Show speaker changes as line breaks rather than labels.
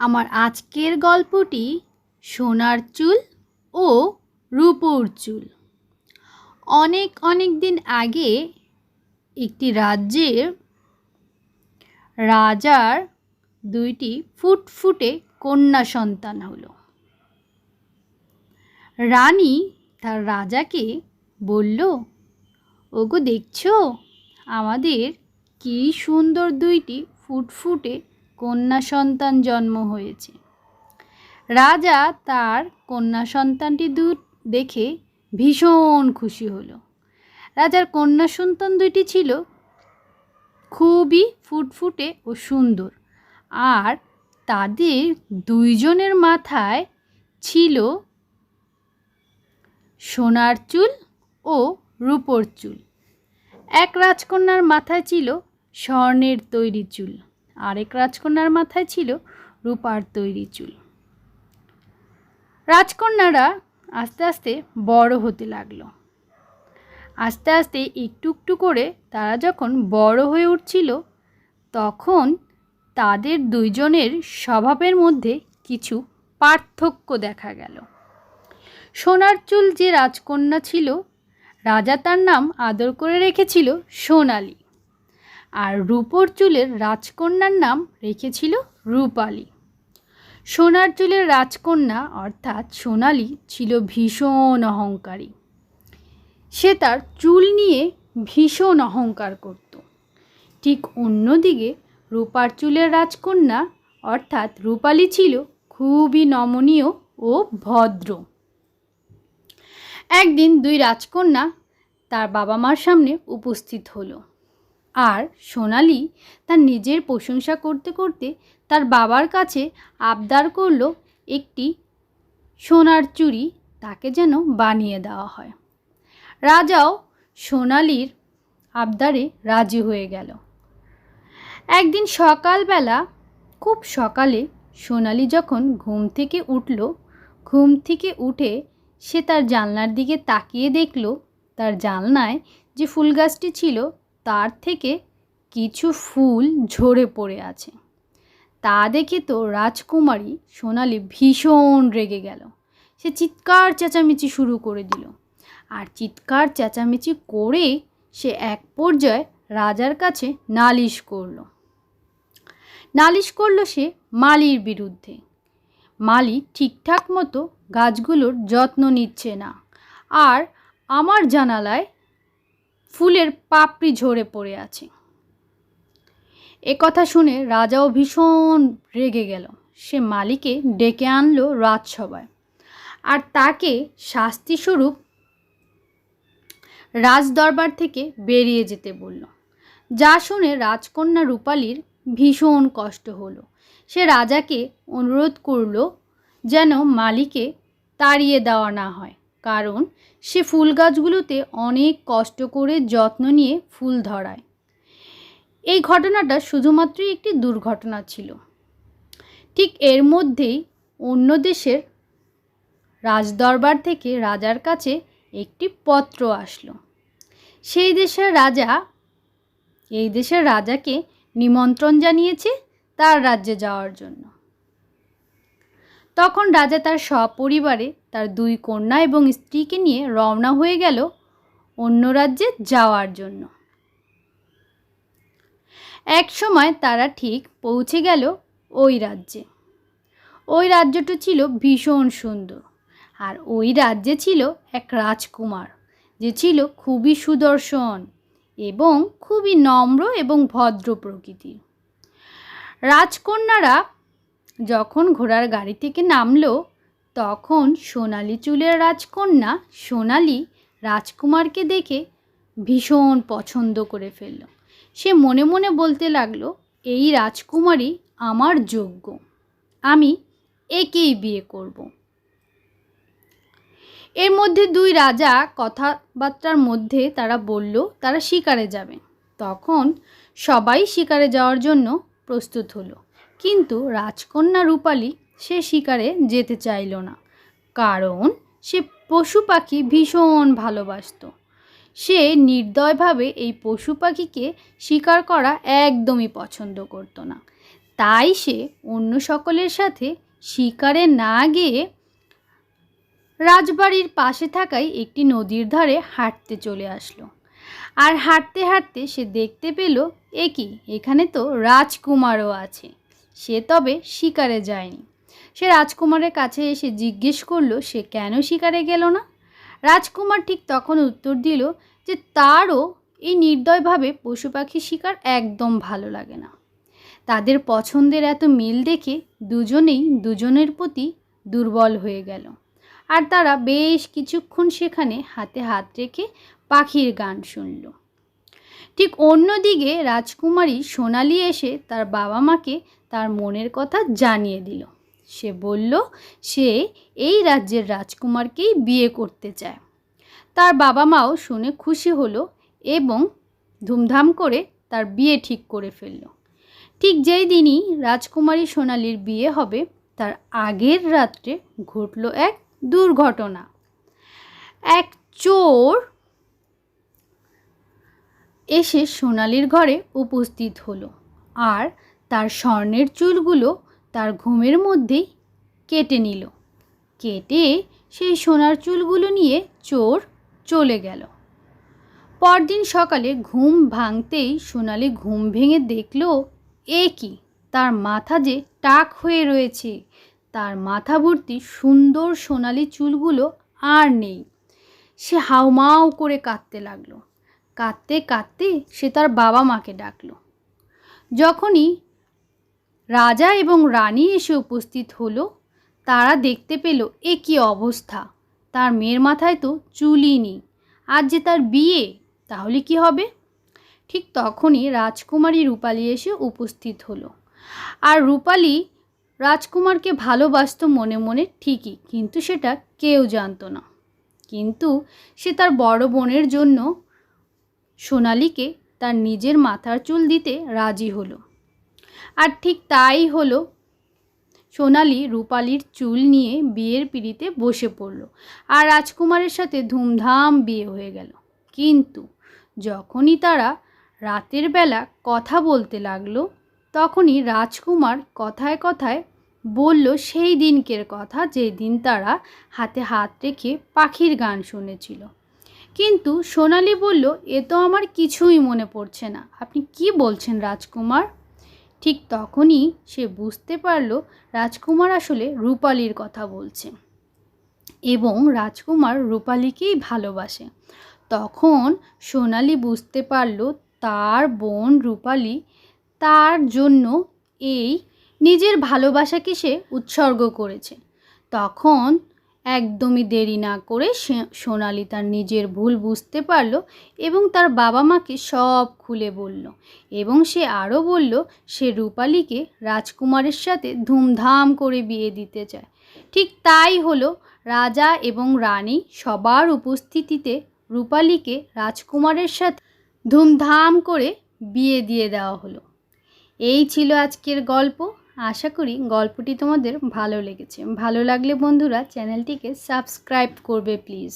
আমার আজকের গল্পটি সোনার চুল ও রূপোর চুল। অনেক অনেক দিন আগে একটি রাজ্যের রাজার দুইটি ফুটফুটে কন্যা সন্তান হলো। রানী তার রাজাকে বলল, ওগো দেখছ, আমাদের কি সুন্দর দুইটি ফুটফুটে কন্যা সন্তান জন্ম হয়েছে। রাজা তার কন্যা সন্তানটি দূর দেখে ভীষণ খুশি হলো। রাজার কন্যা সন্তান দুইটি ছিল। খুবই ফুটফুটে ও সুন্দর। আর তাদের দুইজনের মাথায় ছিল সোনার চুল ও রূপোর চুল। এক রাজকন্যার মাথায় ছিল স্বর্ণের তৈরি চুল। আরেক রাজকন্যার মাথায় ছিল রূপার তৈরি চুল। রাজকন্যারা আস্তে আস্তে বড় হতে লাগল। আস্তে আস্তে একটু একটু করে তারা যখন বড় হয়ে উঠছিল, তখন তাদের দুইজনের স্বভাবের মধ্যে কিছু পার্থক্য দেখা গেল। সোনার চুল যে রাজকন্যা ছিল, রাজা তার নাম আদর করে রেখেছিল সোনালি। আর রূপোর চুলের রাজকন্যার নাম রেখেছিল রূপালী। সোনার চুলের রাজকন্যা অর্থাৎ সোনালি ছিল ভীষণ অহংকারী। সে তার চুল নিয়ে ভীষণ অহংকার করত। ঠিক অন্যদিকে রূপার চুলের রাজকন্যা অর্থাৎ রূপালী ছিল খুবই নমনীয় ও ভদ্র। একদিন দুই রাজকন্যা তার বাবা মার সামনে উপস্থিত হলো। আর সোনালি তার নিজের প্রশংসা করতে করতে তার বাবার কাছে আবদার করল একটি সোনার চুড়ি, তাকে যেন বানিয়ে দেওয়া হয়। রাজাও সোনালির আবদারে রাজি হয়ে গেল। একদিন সকালবেলা, খুব সকালে সোনালি যখন ঘুম থেকে উঠল, ঘুম থেকে উঠে সে তার জানলার দিকে তাকিয়ে দেখল, তার জানলায় যে ফুল গাছটি ছিল তার থেকে কিছু ফুল ঝরে পড়ে আছে। তা দেখে তো রাজকুমারী সোনালি ভীষণ রেগে গেল। সে চিৎকার চেঁচামেচি শুরু করে দিল। আর চিৎকার চেঁচামেচি করে সে এক পর্যায়ে রাজার কাছে নালিশ করল। নালিশ করল সে মালির বিরুদ্ধে। মালি ঠিকঠাক মতো গাছগুলোর যত্ন নিচ্ছে না। আর আমার জানালায় ফুলের পাপড়ি ঝরে পড়ে আছে। এ কথা শুনে রাজাও ভীষণ রেগে গেল। সে মালিকে ডেকে আনলো রাজসভায়। আর তাকে শাস্তি শাস্তিস্বরূপ রাজদরবার থেকে বেরিয়ে যেতে বলল। যা শুনে রাজকন্যা রূপালীর ভীষণ কষ্ট হলো। সে রাজাকে অনুরোধ করল যেন মালিকে তাড়িয়ে দেওয়া না হয়। কারণ সে ফুল গাছগুলোতে অনেক কষ্ট করে যত্ন নিয়ে ফুল ধরায়। এই ঘটনাটা শুধুমাত্রই একটি দুর্ঘটনা ছিল। ঠিক এর মধ্যেই অন্য দেশের রাজদরবার থেকে রাজার কাছে একটি পত্র আসলো। সেই দেশের রাজা, এই দেশের রাজাকে নিমন্ত্রণ জানিয়েছে তার রাজ্যে যাওয়ার জন্য। তখন রাজা তার সপরিবারে তার দুই কন্যা এবং স্ত্রীকে নিয়ে রওনা হয়ে গেল অন্য রাজ্যে যাওয়ার জন্য। এক সময় তারা ঠিক পৌঁছে গেল ওই রাজ্যে। ওই রাজ্যটা ছিল ভীষণ সুন্দর আর ওই রাজ্যে ছিল এক রাজকুমার যে ছিল খুবই সুদর্শন এবং খুবই নম্র এবং ভদ্র প্রকৃতির। রাজকন্যারা যখন ঘোড়ার গাড়ি থেকে নামলো, তখন সোনালি চুলের রাজকন্যা সোনালি রাজকুমারকে দেখে ভীষণ পছন্দ করে ফেলল। সে মনে মনে বলতে লাগল, এই রাজকুমারী আমার যোগ্য। আমি একেই বিয়ে করব। এর মধ্যে দুই রাজা কথাবার্তার মধ্যে তারা বলল, তারা শিকারে যাবে তখন সবাই শিকারে যাওয়ার জন্য প্রস্তুত হলো। কিন্তু রাজকন্যা রূপালী সে শিকারে যেতে চাইল না, কারণ সে পশু পাখি ভীষণ ভালোবাসত। সে নির্দয়ভাবে এই পশু পাখিকে শিকার করা একদমই পছন্দ করতো না। তাই সে অন্য সকলের সাথে শিকারে না গিয়ে রাজবাড়ির পাশে থাকাই একটি নদীর ধারে হাঁটতে চলে আসলো। আর হাঁটতে হাঁটতে সে দেখতে পেল, এ কি? এখানে তো রাজকুমারও আছে। সে তবে শিকারে যায়নি। সে রাজকুমারের কাছে এসে জিজ্ঞেস করল, সে কেন শিকারে গেল না? রাজকুমার ঠিক তখন উত্তর দিল যে তারও এই নির্দয়ভাবে পশু পাখি শিকার একদম ভালো লাগে না। তাদের পছন্দের এত মিল দেখে দুজনেই দুজনের প্রতি দুর্বল হয়ে গেল। আর তারা বেশ কিছুক্ষণ সেখানে হাতে হাত রেখে পাখির গান শুনল। ঠিক অন্যদিকে রাজকুমারী সোনালি এসে তার বাবা মাকে তার মনের কথা জানিয়ে দিল। সে বলল, সে এই রাজ্যের রাজকুমারকেই বিয়ে করতে চায়। তার বাবা মাও শুনে খুশি হলো এবং ধুমধাম করে তার বিয়ে ঠিক করে ফেলল। ঠিক যেই দিনই রাজকুমারী সোনালির বিয়ে হবে, তার আগের রাত্রে ঘটল এক দুর্ঘটনা। এক চোর এসে সোনালির ঘরে উপস্থিত হলো। আর তার স্বর্ণের চুলগুলো তার ঘুমের মধ্যেই কেটে নিল। কেটে সেই সোনার চুলগুলো নিয়ে চোর চলে গেল। পরদিন সকালে ঘুম ভাঙতেই সোনালি ঘুম ভেঙে দেখল, এ কি? তার মাথা যে টাক হয়ে রয়েছে। তার মাথা ভর্তি সুন্দর সোনালি চুলগুলো আর নেই। সে হাউমাউ করে কাঁদতে লাগল। কাঁদতে কাঁদতে সে তার বাবা মাকে ডাকলো। যখনই রাজা এবং রানী এসে উপস্থিত হলো। তারা দেখতে পেল, এ কী অবস্থা? তার মেয়ের মাথায় তো চুলই নেই। আজ যে তার বিয়ে, তাহলে কি হবে? ঠিক তখনই রাজকুমারী রূপালি এসে উপস্থিত হলো। আর রূপালি রাজকুমারকে ভালোবাসত মনে মনে ঠিকই, কিন্তু সেটা কেউ জানতো না। কিন্তু সে তার বড় বোনের জন্য সোনালিকে তার নিজের মাথার চুল দিতে রাজি হলো। আর ঠিক তাই হলো সোনালি রূপালির চুল নিয়ে বিয়ের পিড়িতে বসে পড়ল আর রাজকুমারের সাথে ধুমধাম বিয়ে হয়ে গেল। কিন্তু যখনই তারা রাতের বেলা কথা বলতে লাগল, তখনই রাজকুমার কথায় কথায় বলল সেই দিনকের কথা যেদিন তারা হাতে হাত রেখে পাখির গান শুনেছিল। কিন্তু সোনালি বলল, এ তো আমার কিছুই মনে পড়ছে না। আপনি কি বলছেন রাজকুমার? ঠিক তখনই সে বুঝতে পারল রাজকুমার আসলে রূপালির কথা বলছে। এবং রাজকুমার রূপালিকেই ভালোবাসে। তখন সোনালি বুঝতে পারল তার বোন রূপালি তার জন্য এই নিজের ভালোবাসাকে সে উৎসর্গ করেছে। তখন একদমই দেরি না করে সোনালি তার নিজের ভুল বুঝতে পারল এবং তার বাবা মাকে সব খুলে বলল এবং সে আরও বলল, সে রূপালীকে রাজকুমারের সাথে ধুমধাম করে বিয়ে দিতে চায়। ঠিক তাই হলো রাজা এবং রানী সবার উপস্থিতিতে রূপালীকে রাজকুমারের সাথে ধুমধাম করে বিয়ে দিয়ে দেওয়া হলো। এই ছিল আজকের গল্প। আশা করি গল্পটি তোমাদের ভালো লেগেছে। ভালো লাগলে বন্ধুরা চ্যানেলটিকে সাবস্ক্রাইব করবে প্লিজ।